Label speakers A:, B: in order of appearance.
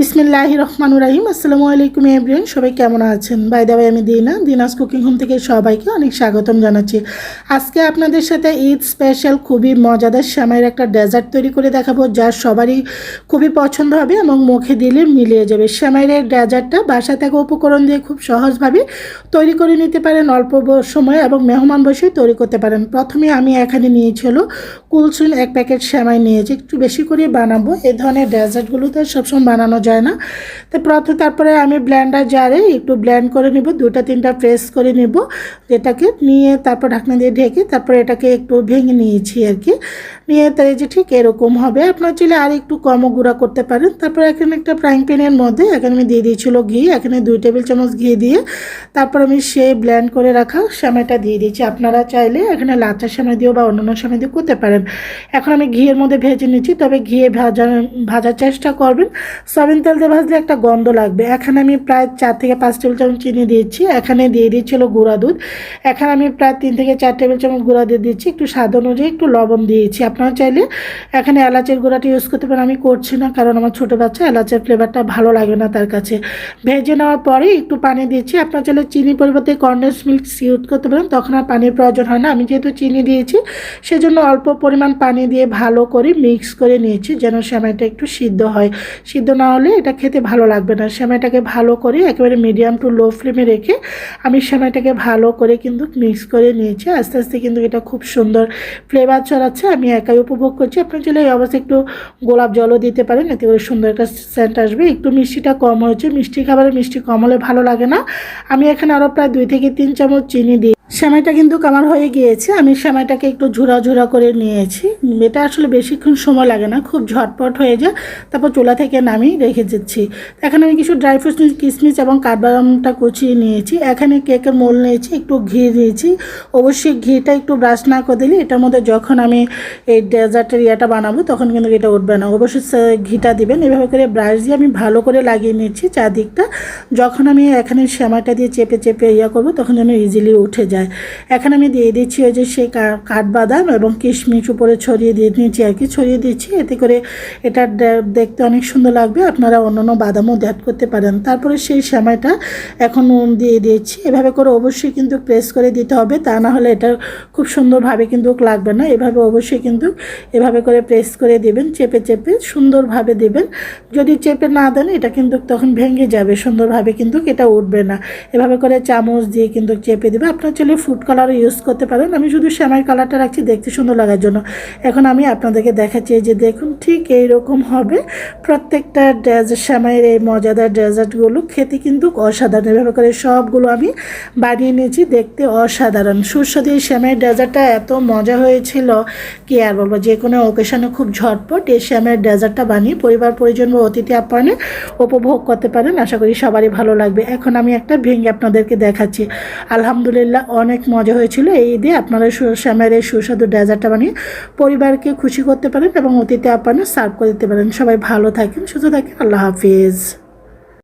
A: বিসমিল্লাহ রহমান রাহিম। আসসালামু আলাইকুম এভরিয়ান সবাই কেমন আছেন? বাই দাবাই আমি দিনা। দিনাস কুকিং হোম থেকে সবাইকে অনেক স্বাগতম জানাচ্ছি। আজকে আপনাদের সাথে ঈদ স্পেশাল খুবই মজাদার শ্যামাইয়ের একটা ডেজার্ট তৈরি করে দেখাবো, যা সবারই খুবই পছন্দ হবে এবং মুখে দিলে মিলিয়ে যাবে। শ্যামাইয়ের ডেজার্টটা বাসা থেকে উপকরণ দিয়ে খুব সহজভাবে তৈরি করে নিতে পারেন, অল্প সময় এবং মেহমান বসেই তৈরি করতে পারেন। প্রথমে আমি এখানে নিয়েছি হলো কুলসুন এক প্যাকেট শ্যামাই নিয়েছি। একটু বেশি করে বানাবো। এ ধরনের ডেজার্টগুলো তো সবসময় বানানো যায় না। তো প্রথমে তারপরে আমি ব্ল্যান্ডার জারে একটু ব্ল্যান্ড করে নেব দুটা তিনটা প্রেস করে নেব এটাকে নিয়ে তারপর ঢাকনা দিয়ে ঢেকে তারপর এটাকে একটু ভেঙে নিয়েছি আর কি। নিয়ে তাই যে ঠিক এরকম হবে। আপনার চাইলে আর একটু কমও গুঁড়া করতে পারেন। তারপর এখানে একটা ফ্রাইং প্যানের মধ্যে এখানে আমি দিয়ে দিয়েছিল ঘি। এখানে দুই টেবিল চামচ ঘি দিয়ে তারপর আমি সেই ব্ল্যান্ড করে রাখা সেমাইটা দিয়ে দিয়েছি। আপনারা চাইলে এখানে লাচা সেমাই দিয়েও বা অন্যান্য সেমাই দিয়ে করতে পারেন। এখন আমি ঘিয়ের মধ্যে ভেজে নিচ্ছি, তবে ঘিয়ে ভাজা ভাজার চেষ্টা করবেন। সয়াবিন তেল দিয়ে ভাজলে একটা গন্ধ লাগবে। এখানে আমি প্রায় চার থেকে পাঁচ টেবিল চামচ চিনি দিয়েছি। এখানে দিয়ে দিয়েছিল গুঁড়া দুধ। এখানে আমি প্রায় তিন থেকে চার টেবিল চামচ গুঁড়া দিয়ে দিচ্ছি একটু স্বাদ অনুযায়ী একটু লবণ দিয়েছি। আপনারা চাইলে এখানে এলাচের গুঁড়াটা ইউজ করতে পারেন। আমি করছি না, কারণ আমার ছোটো বাচ্চা, এলাচের ফ্লেভারটা ভালো লাগে না তার কাছে। ভেজে নেওয়ার পরে একটু পানি দিয়েছি আপনার চাইলে চিনি পরিবর্তে কন্ডেন্স মিল্ক ইউজ করতে পারেন, তখন আর পানির প্রয়োজন হয় না। আমি যেহেতু চিনি দিয়েছি, সেজন্য অল্প পরিমাণ পানি দিয়ে ভালো করে মিক্স করে নিয়েছি, যেন সেমাইটা একটু সিদ্ধ হয়। সিদ্ধ না হলে এটা খেতে ভালো লাগবে না। সেমাইটাকে ভালো করে একেবারে মিডিয়াম টু লো ফ্লেমে রেখে আমি সেমাইটাকে ভালো করে কিন্তু মিক্স করে নিয়েছি। আস্তে আস্তে কিন্তু এটা খুব সুন্দর ফ্লেভার ছড়াচ্ছে। আমি একাই উপভোগ করছি। আপনি চাইলে এই অবস্থায় একটু গোলাপ জলও দিতে পারেন, এতে করে সুন্দর একটা সেন্ট আসবে। একটু মিষ্টিটা কম হয়েছে, মিষ্টি খাবারে মিষ্টি কম হলে ভালো লাগে না। আমি এখানে আরও প্রায় দুই থেকে তিন চামচ চিনি দিই। সেমাইটা কিন্তু আমার হয়ে গিয়েছে। আমি সেমাইটাকে একটু ঝুরা ঝুরা করে নিয়েছি। এটা আসলে বেশিক্ষণ সময় লাগে না, খুব ঝটপট হয়ে যায়। তারপর চুলা থেকে নামিয়ে রেখে দিচ্ছি। এখানে আমি কিছু ড্রাই ফ্রুটস, কিশমিশ এবং কাঠবাদামটা কুচিয়ে নিয়েছি। এখানে কেকের মোল নিয়েছি, একটু ঘি দিয়েছি। অবশ্যই ঘিটা একটু ব্রাশ না করে দিলে এটার মধ্যে যখন আমি এই ডেজার্টের ইয়েটা বানাবো, তখন কিন্তু এটা উঠবে না। অবশ্যই ঘিটা দিবেন। এভাবে করে ব্রাশ দিয়ে আমি ভালো করে লাগিয়ে নিচ্ছি চারদিকটা। যখন আমি এখানে সেমাইটা দিয়ে চেপে চেপে ইয়া করব, তখন যেন ইজিলি উঠে যায়। এখানে আমি দিয়ে দিচ্ছি ওই যে সেই কাঠবাদাম এবং কিশমিশ উপরে ছড়িয়ে দিয়ে নিয়েছি আর কি। ছড়িয়ে দিচ্ছি, এতে করে এটা দেখতে অনেক সুন্দর লাগবে। আপনারা অন্যান্য বাদামও অ্যাড করতে পারেন। তারপরে সেই সেমাইটা এখন নুন দিয়ে দিয়েছি এভাবে করে অবশ্যই কিন্তু প্রেস করে দিতে হবে। তা না হলে এটা খুব সুন্দরভাবে কিন্তু লাগবে না। এভাবে অবশ্যই কিন্তু এভাবে করে প্রেস করে দেবেন, চেপে চেপে সুন্দরভাবে দেবেন। যদি চেপে না দেন, এটা কিন্তু তখন ভেঙে যাবে। সুন্দরভাবে কিন্তু এটা উঠবে না। এভাবে করে চামচ দিয়ে কিন্তু চেপে দেবে। আপনার ফুড কালারও ইউজ করতে পারেন। আমি শুধু শ্যামাই কালারটা রাখছি দেখতে সুন্দর লাগার জন্য। এখন আমি আপনাদেরকে দেখাচ্ছি যে দেখুন, ঠিক এই রকম হবে। প্রত্যেকটা ডেজার্ট শ্যামাইয়ের এই মজাদার ডেজার্টগুলো খেতে কিন্তু অসাধারণ। এভাবে করে সবগুলো আমি বানিয়ে নিয়েছি দেখতে অসাধারণ। সুস্বাদু এই শ্যামাইয়ের ডেজার্টটা এত মজা হয়েছিল কি আর বলব, যে কোনো ওকেশনে খুব ঝটপট এই শ্যামের ডেজার্টটা বানিয়ে পরিবার, পরিজন বা অতিথি আপ্যায়নে উপভোগ করতে পারেন। আশা করি সবারই ভালো লাগবে। এখন আমি একটা ভেঙে আপনাদেরকে দেখাচ্ছি। আলহামদুলিল্লাহ অনেক মজা হয়েছিল এই ঈদে। আপনারা শ্যামের এই সুস্বাদু ডেজার্টটা বানিয়ে পরিবারকে খুশি করতে পারেন এবং অতিথি আপনারা সার্ভ করে দিতে পারেন। সবাই ভালো থাকেন, সুস্থ থাকেন, আল্লাহ হাফিজ।